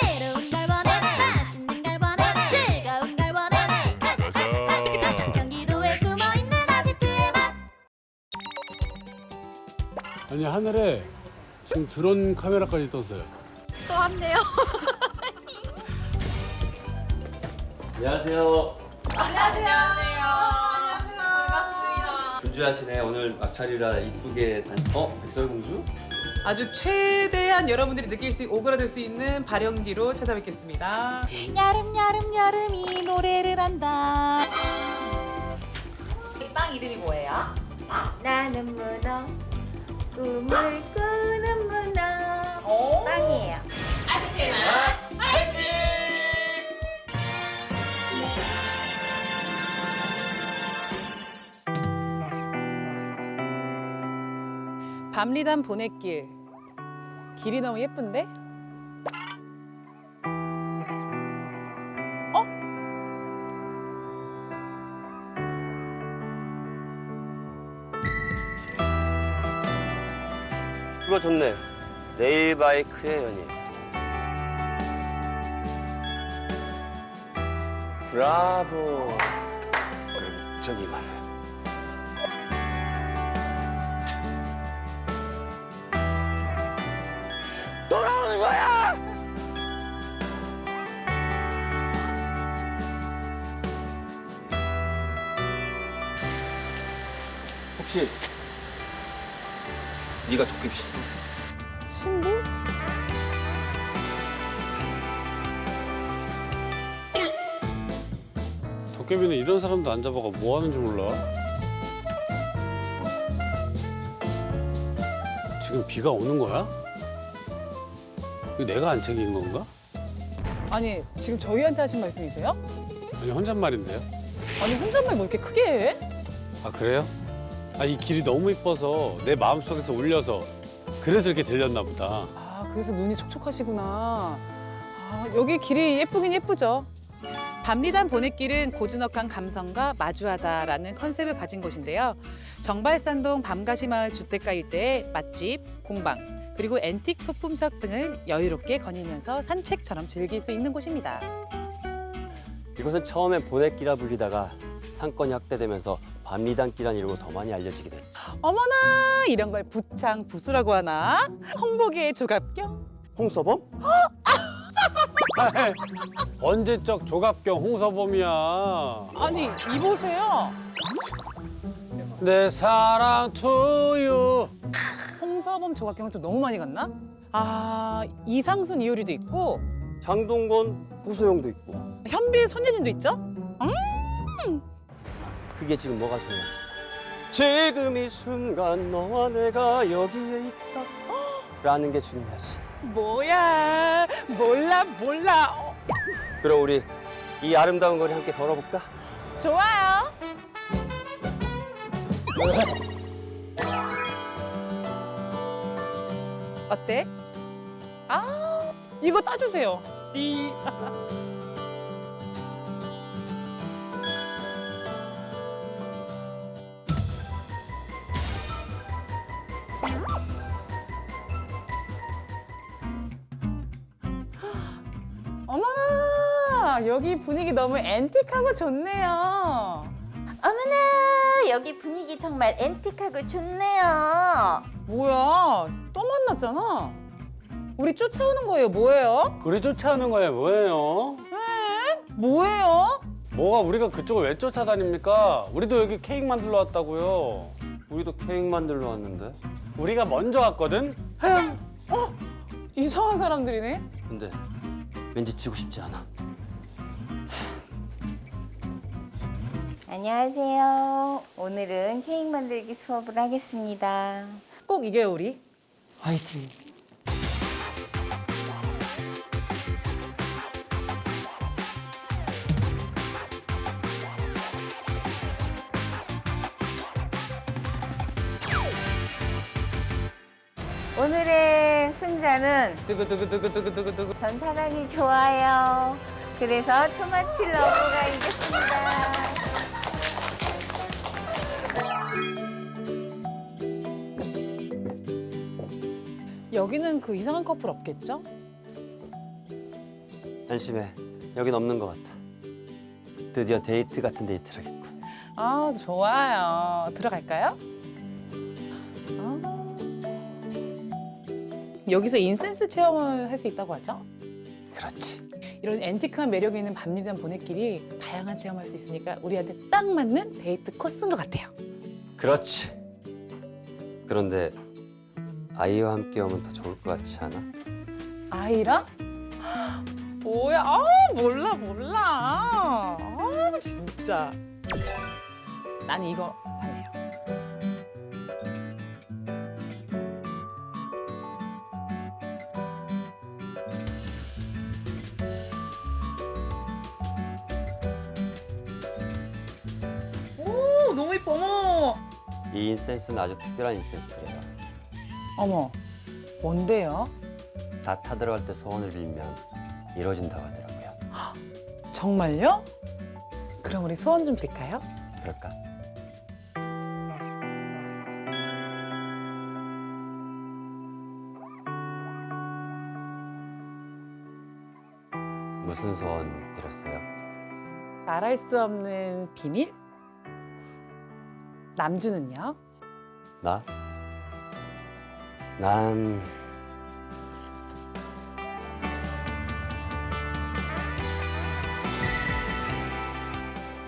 새로운 걸 원해 맛있는 걸 원해 즐거운 걸 원해 가자. 경기도에 숨어있는 아지트의 맛 아니 하늘에 지금 드론 카메라까지 떴어요. 또 왔네요. 안녕하세요. 안녕하세요. 반갑습니다. 분주하시네. 오늘 막차리라 이쁘게 단... 어? 백설공주? 아주 최대한 여러분들이 느낄 수 오그라들 수 있는 발연기로 찾아뵙겠습니다. 여름 여름 여름이 노래를 한다. 이 빵 이름이 뭐예요? 나는 문어 꿈을 꾸는 문어 오. 빵이에요 밤리단 보냇길. 길이 너무 예쁜데? 어? 그거 좋네. 네일바이크의 연인. 브라보. 그럼 저기 말해. 혹시 네가 도깨비 씨? 신부? 도깨비는 이런 사람도 안 잡아가 뭐 하는지 몰라. 지금 비가 오는 거야? 이거 내가 안 챙긴 건가? 아니 지금 저희한테 하신 말씀이세요? 아니 혼잣말인데요. 아니 혼잣말 뭐 이렇게 크게 해? 아 그래요? 아 이 길이 너무 이뻐서 내 마음속에서 울려서 그래서 이렇게 들렸나 보다. 아 그래서 눈이 촉촉하시구나. 아 여기 길이 예쁘긴 예쁘죠. 밤리단 보냇길은 고즈넉한 감성과 마주하다라는 컨셉을 가진 곳인데요. 정발산동 밤가시마을 주택가 일대의 맛집, 공방, 그리고 앤틱 소품샵 등을 여유롭게 거니면서 산책처럼 즐길 수 있는 곳입니다. 이곳은 처음엔 보넷기라 불리다가 상권이 확대되면서 밤리단기란 이름으로 더 많이 알려지게 됐죠. 어머나 이런 걸 부창 부수라고 하나? 홍보계의 조갑경? 홍서범? 언제적 조갑경 홍서범이야. 아니 이 보세요. 내 사랑 투유. 홍서범 조갑경은 좀 너무 많이 갔나? 아 이상순 이효리도 있고 장동건, 구소영도 있고. 현빈 손예진도 있죠? 그게 지금 뭐가 중요하겠어? 지금 이 순간 너와 내가 여기에 있다. 라는 게 중요하지. 뭐야 몰라 몰라 어, 그럼 우리 이 아름다운 거리 함께 걸어볼까? 좋아요 어때? 아 이거 따주세요 띠 여기 분위기 너무 앤틱하고 좋네요 어머나 여기 분위기 정말 앤틱하고 좋네요 뭐야 또 만났잖아 우리 쫓아오는 거예요 뭐예요? 우리 쫓아오는 거야 뭐예요? 뭐예요? 뭐가 우리가 그쪽을 왜 쫓아다닙니까? 우리도 여기 케이크 만들러 왔다고요. 우리도 케이크 만들러 왔는데. 우리가 먼저 왔거든. 이상한 사람들이네 근데 왠지 지고 싶지 않아. 안녕하세요. 오늘은 케이크 만들기 수업을 하겠습니다. 꼭 이겨요 우리. 화이팅. 오늘의 승자는 두구두구두구두구두구두구. 전 사랑이 좋아요. 그래서 토마치 러브가 이겼습니다 여기는 그 이상한 커플 없겠죠? 안심해. 여긴 없는 것 같아. 드디어 데이트 같은 데이트를 하겠군. 아, 좋아요. 들어갈까요? 아. 여기서 인센스 체험을 할 수 있다고 하죠? 그렇지. 이런 앤티크한 매력이 있는 밤리단 보내길이 다양한 체험할 수 있으니까 우리한테 딱 맞는 데이트 코스인 것 같아요. 그렇지. 그런데 아이와 함께 오면 더 좋을 것 같지 않아? 아이랑? 뭐야? 아 몰라 몰라. 아 진짜. 나는 이거 할래요. 오 너무 예뻐 어머 이 인센스는 아주 특별한 인센스래요. 어머 뭔데요? 다 타들어갈 때 소원을 빌면 이루어진다고 하더라고요. 정말요? 그럼 우리 소원 좀 빌까요? 그럴까? 무슨 소원 빌었어요? 말할 수 없는 비밀? 남주는요? 나? 난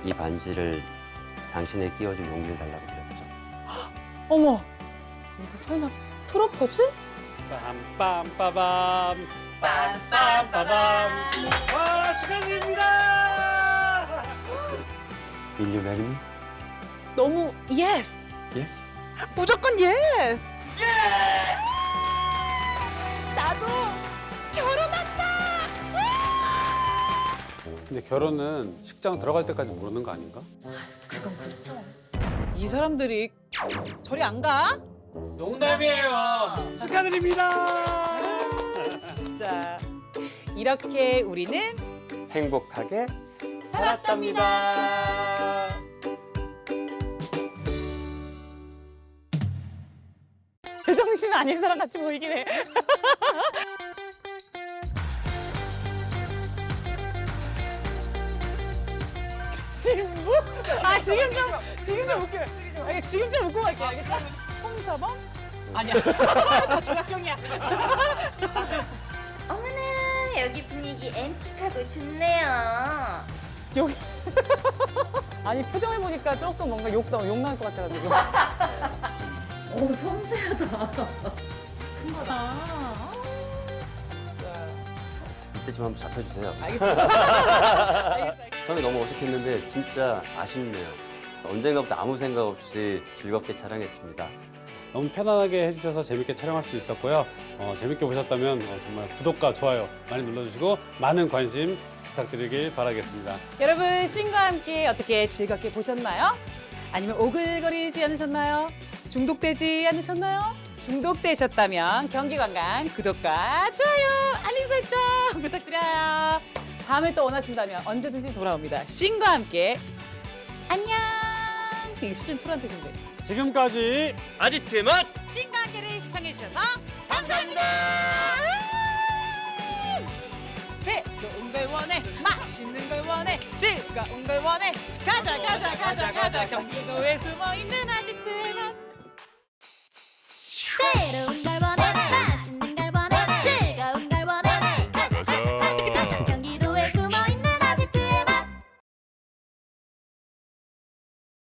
이 반지를 당신에 끼워줄 용기를 달라고 빌었죠. 어머, 이거 설마 프로포즈? 빰빰빠밤 빰빰빠밤 와 축하드립니다. Will you marry me? 너무 예스! Yes. 무조건 예스! 나도 결혼한다! 근데 결혼은 식장 들어갈 때까지 모르는 거 아닌가? 그건 그렇죠 이 사람들이 저리 안 가? 농담이에요. 축하드립니다. 진짜 이렇게 우리는 행복하게 살았답니다. 제정신 아닌 사람 같이 보이긴 해. 지금 뭐? 아 지금 좀 지금 좀 웃겨. 아니, 지금 좀 웃고 갈게. 알겠죠? 홍서범? 아니야. 다 조각경이야. 어머나 여기 분위기 앤틱하고 좋네요. 여기 아니 표정을 보니까 조금 뭔가 욕, 나- 욕 나올 것 같아가지고 오 섬세하다. 아, 이때 좀 한번 잡혀주세요. 알겠습니다 처음에 너무 어색했는데 진짜 아쉽네요. 언젠가부터 아무 생각 없이 즐겁게 촬영했습니다. 너무 편안하게 해주셔서 재밌게 촬영할 수 있었고요. 어, 재밌게 보셨다면 어, 정말 구독과 좋아요 많이 눌러주시고 많은 관심 부탁드리길 바라겠습니다. 여러분 신과 함께 어떻게 즐겁게 보셨나요? 아니면 오글거리지 않으셨나요? 중독되지 않으셨나요? 중독되셨다면 경기관광 구독과 좋아요 알림 설정 부탁드려요. 다음에 또 원하신다면 언제든지 돌아옵니다. 신과 함께. 안녕! 이게 시즌 2란 뜻인데. 지금까지 아지트 맛! 신과 함께를 시청해 주셔서 감사합니다. 새로운 걸 원해. 맛있는 걸 원해. 즐거운 걸 원해. 가자. 가자 가자 가자. 경기도에 숨어 있는 아지트 Cero.